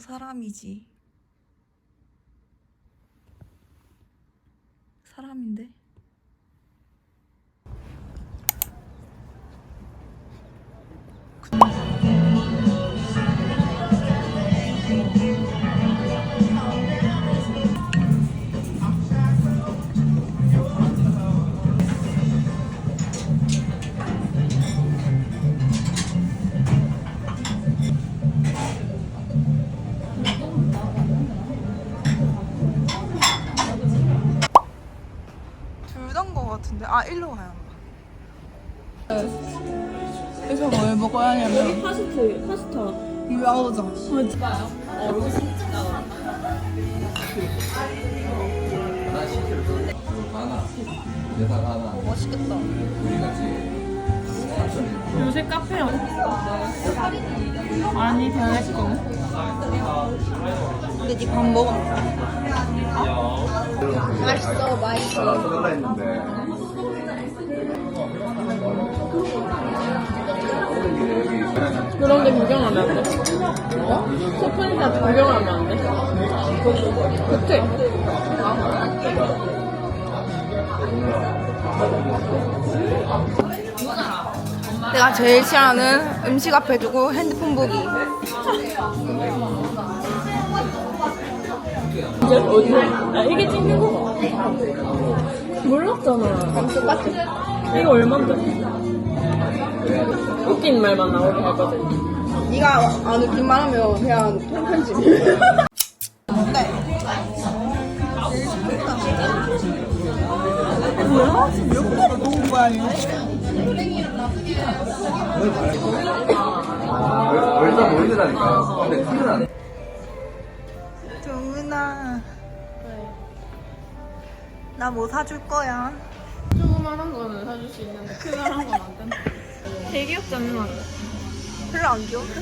너 사람이지. 사람인데? 같은데. 아, 일로 가야 한다. 그래서 뭘 먹어야 하냐면 파스트 파스타 유아우정. 맛있겠다. 요새 카페 많이 변했거든 근데 니밥 먹어. 맛있어, 맛있어. 그런 데 구경하면 안 돼? 어? 소프니까 구경하면 안 돼? 그치? 내가 제일 싫어하는 음식 앞에 두고 핸드폰 보기. 어디? 아 이게 찍는 거 몰랐잖아 똑같아. 이거 얼만데? 웃긴 말만 나오게 할 거지 네가 안 웃기만 하면 그냥 통편집. 네. 뭐야? 지금 몇 개를 먹은 거야, 얘? 벌써 보이더라니까. 근데 큰일 안 정은아. 나 뭐 사줄 거야? 조그만한 거는 사줄 수 있는데 크다란 건안 된다 되게 귀엽지 않나? 별로 안 귀여운데?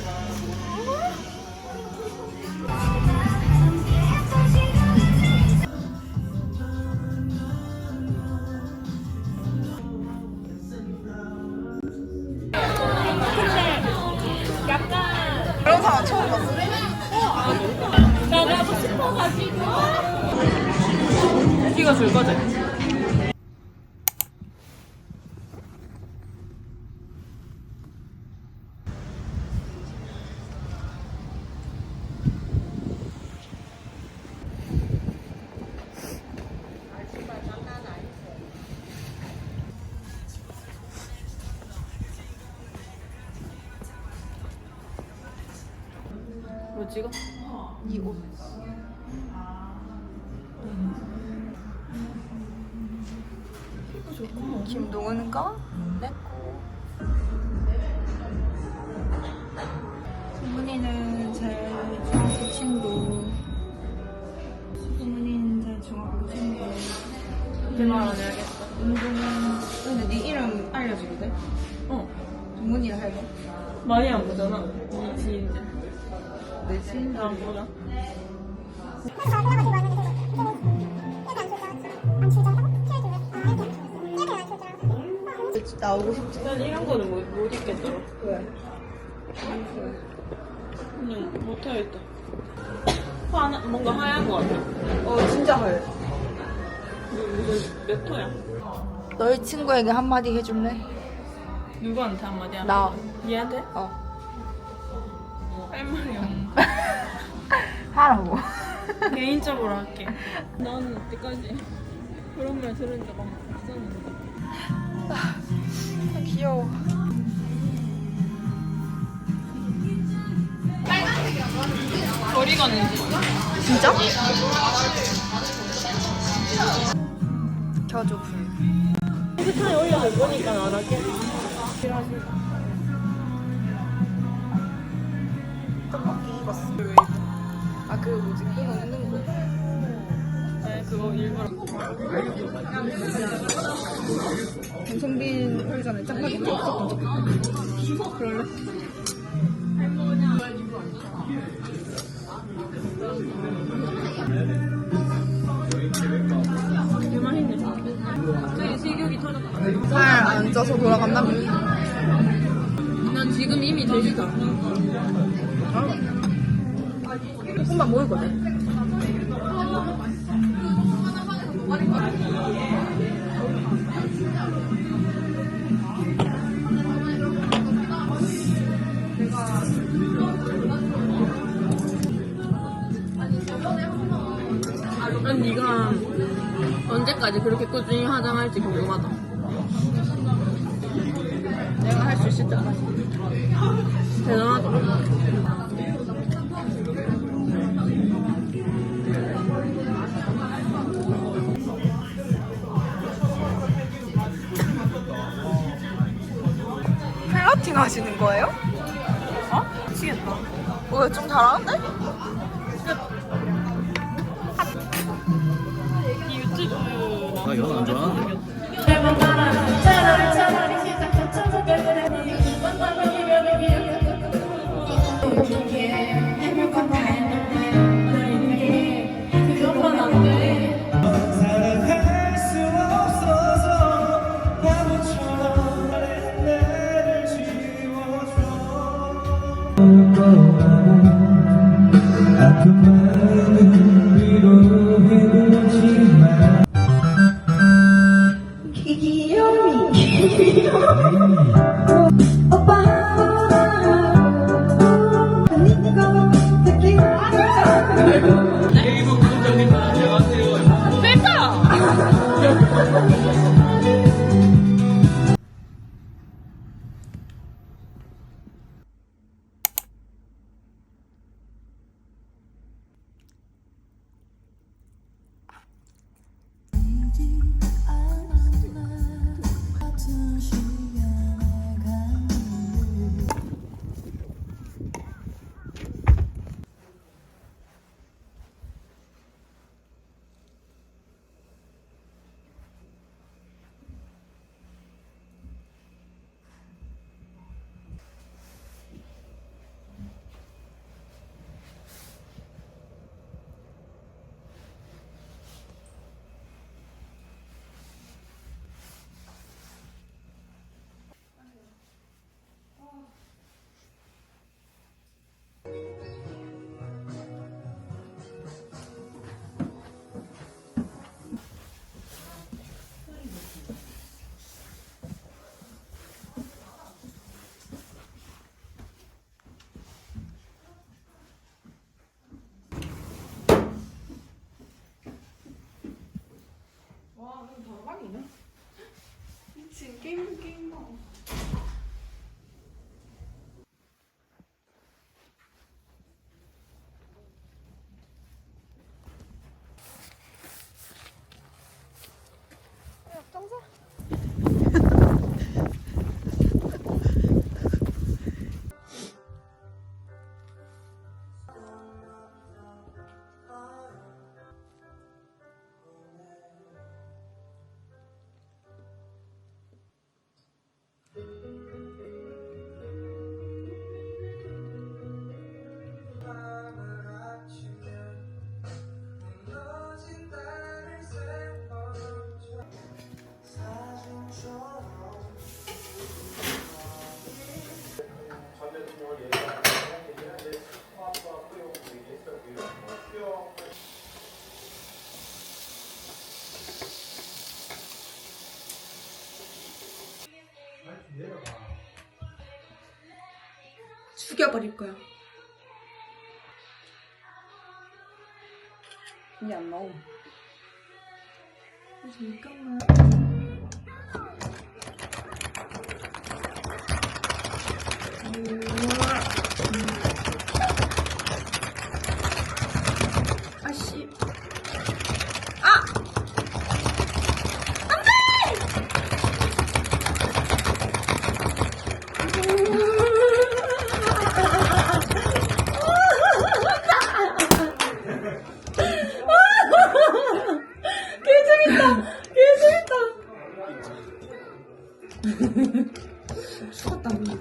그런 사람 처음 봤어. 나가고 싶어가지고 이거 줄 거지? 김동은 거? 내 거. 수문이는 제 중학교 친구. 수문이는 제 중학교 친구. 안 해야겠다 운동은 근데 네 이름 알려주도 돼? 어 동문이라 해도? 많이 안 보잖아 이 지인들 내 친구. 안 보자 나오고 싶지? 난 이런 거는 못, 못 입겠더라 왜? 그냥 못하겠다 하나, 뭔가 하얀 거 같아 어 진짜 헐. 이거 무슨 몇 호야? 너희 친구에게 한마디 해줄래? 누구한테 한마디 하나? 나. 얘한테? 어. 할 말이 없네 하라고. 개인적으로 할게 나는 여태까지 그런 말 들은 적 없었는데 아, 귀여워. 거리 가 는지 진짜? 켜줘 불. 컴퓨터에 올려줄 거니까 안 할게 떡볶이 입었어. 아그 뭐지 그거 있는 거. 네 그거 일부러 김성빈 하기 전에 짜파게티 무조건 그럴래? 되게 맛있네 갑자기 식욕이 터졌다 살 안 쪄서 돌아간다며. 난 지금 이미 되지도 않아 볶음밥 먹을거든. 난 네가 언제까지 그렇게 꾸준히 화장할지 궁금하다. 내가 할 수 있을 때까지. 대단하다. 펠러팅 하시는 거예요? 어? 미치겠다. 어, 좀 잘하는데? 나 이런 안 좋아하는데. 사랑할 죽여버릴 거야. 이게 안 나오. 잠깐만. 아씨.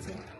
죽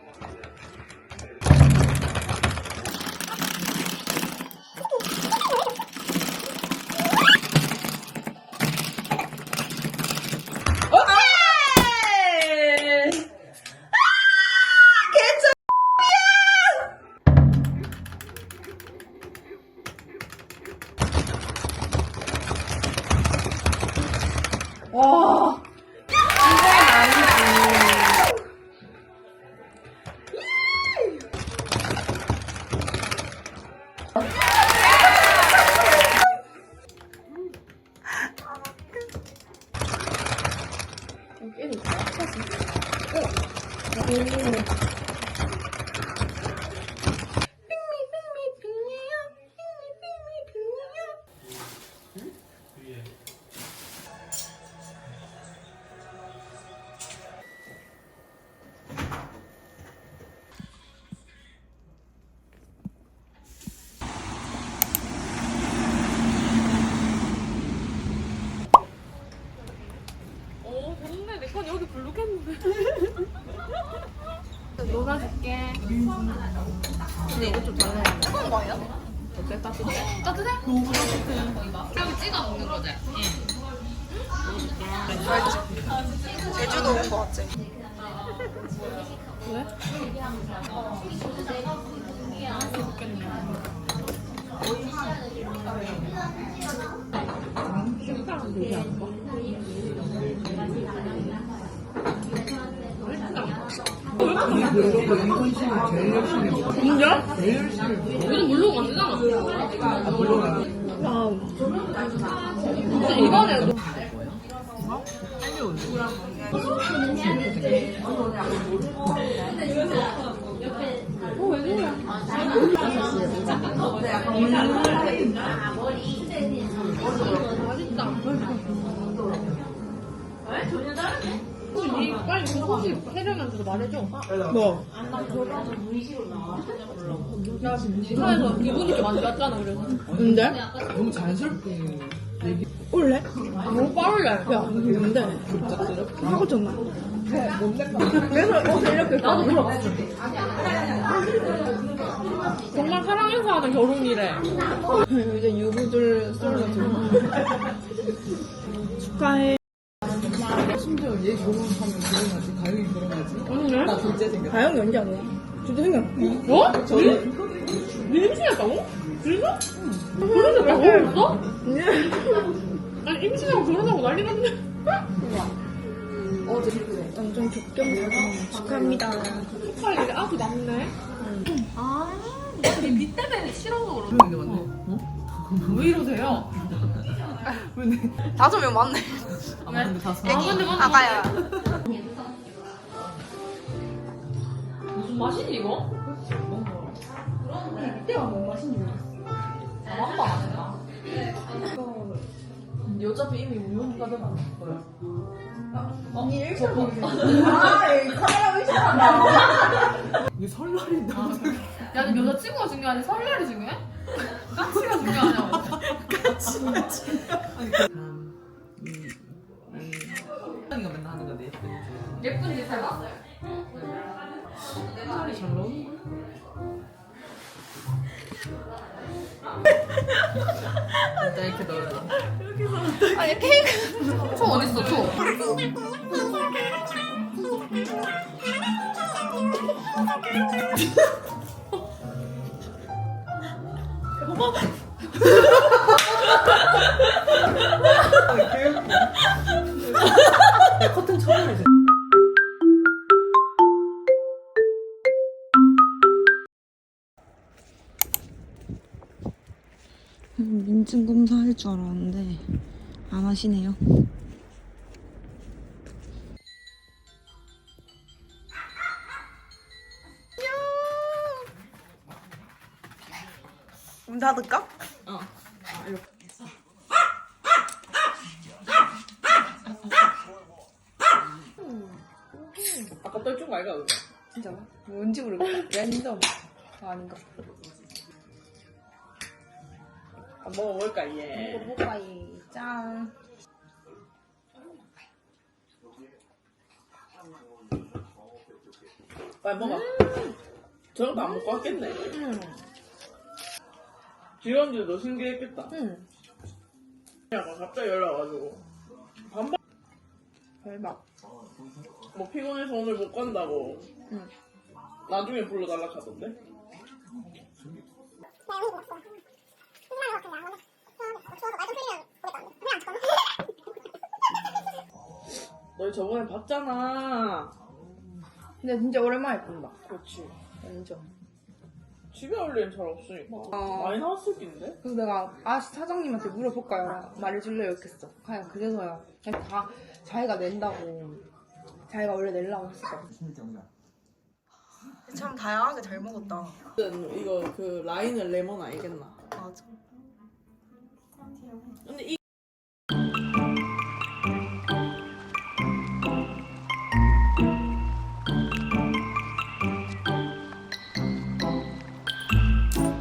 왜? 진짜? 우리는 물로 안 되잖아. 와. 근데 이번에 이 빨리 그 소식 혜령한테도 말해줘. 뭐? 야, 차에서 기분 있게 많이 갔잖아, 그래서. 근데? 너무 자연스럽게 올래? 너무 빠르래. 야, 근데? 하고 졌나? 그래서 옷을 이렇게 나도 들어봤어. 정말 하는 결혼이래. 이제 유부들 썰어주고 축하해 심지어 얘 결혼하면 결혼하지 가영이 결혼하지 언니네? 나 둘째 생겼어 다영이 언제 하냐? 진짜 생겼 어? 저는? 네 임신했다고? 그런데 왜 결혼했어? 아니 임신하고 결혼하고 난리 났네. 완전 격견 축하합니다 축하해, 이제 아주 남네. 아, 우리 밑 때문에 싫어서 그런 그런 게 맞네 왜 이러세요? 다섯 명 맞네 아 근데 다 사. 아. 아가야 무슨 맛이니, 이거? 이때가 뭔 맛인지. 어차피 이미 우용 가져간 거야 언니 일시간 아이 카메라 일시간 이게 설날인데 야, 근데 여자친구가 중요하지 설날이 중요해? 까치가 중요하냐고. 이거 맨날 하는 건데 예쁜 짓 해봐. 설이 잘 나오는 거야? 일단 이렇게 넣어야 돼 아니 케이크 초 어딨어, 초? 줄 알았는데 안 하시네요. 문 닫을까? 아까 떨준 거 아이가 그거? 진짜 뭔지 모르겠다 랜덤 아, 아닌가 안 먹어볼까 얘 먹어봐이 짠. 빨리 먹어. 저런 거안 먹고 왔겠네. 지원지도 신기했겠다. 응. 약간 갑자기 연락 와가지고. 반반 대박 뭐 피곤해서 오늘 못 간다고. 응. 나중에 불러달라 하던데 저번에 봤잖아. 근데 진짜 오랜만에 본다. 그렇지. 완전. 집에 올 일은 잘 없으니까. 어. 많이 나왔을 텐데? 그래서 내가 아 사장님한테 물어볼까요? 말해줄래요? 이렇겠어. 그냥 그래서야. 그냥 다 자기가 낸다고. 자기가 원래 내려고 했어. 참 다양하게 잘 먹었다. 이거 그 라인을 레몬 알겠나? 맞아. Şimdi the.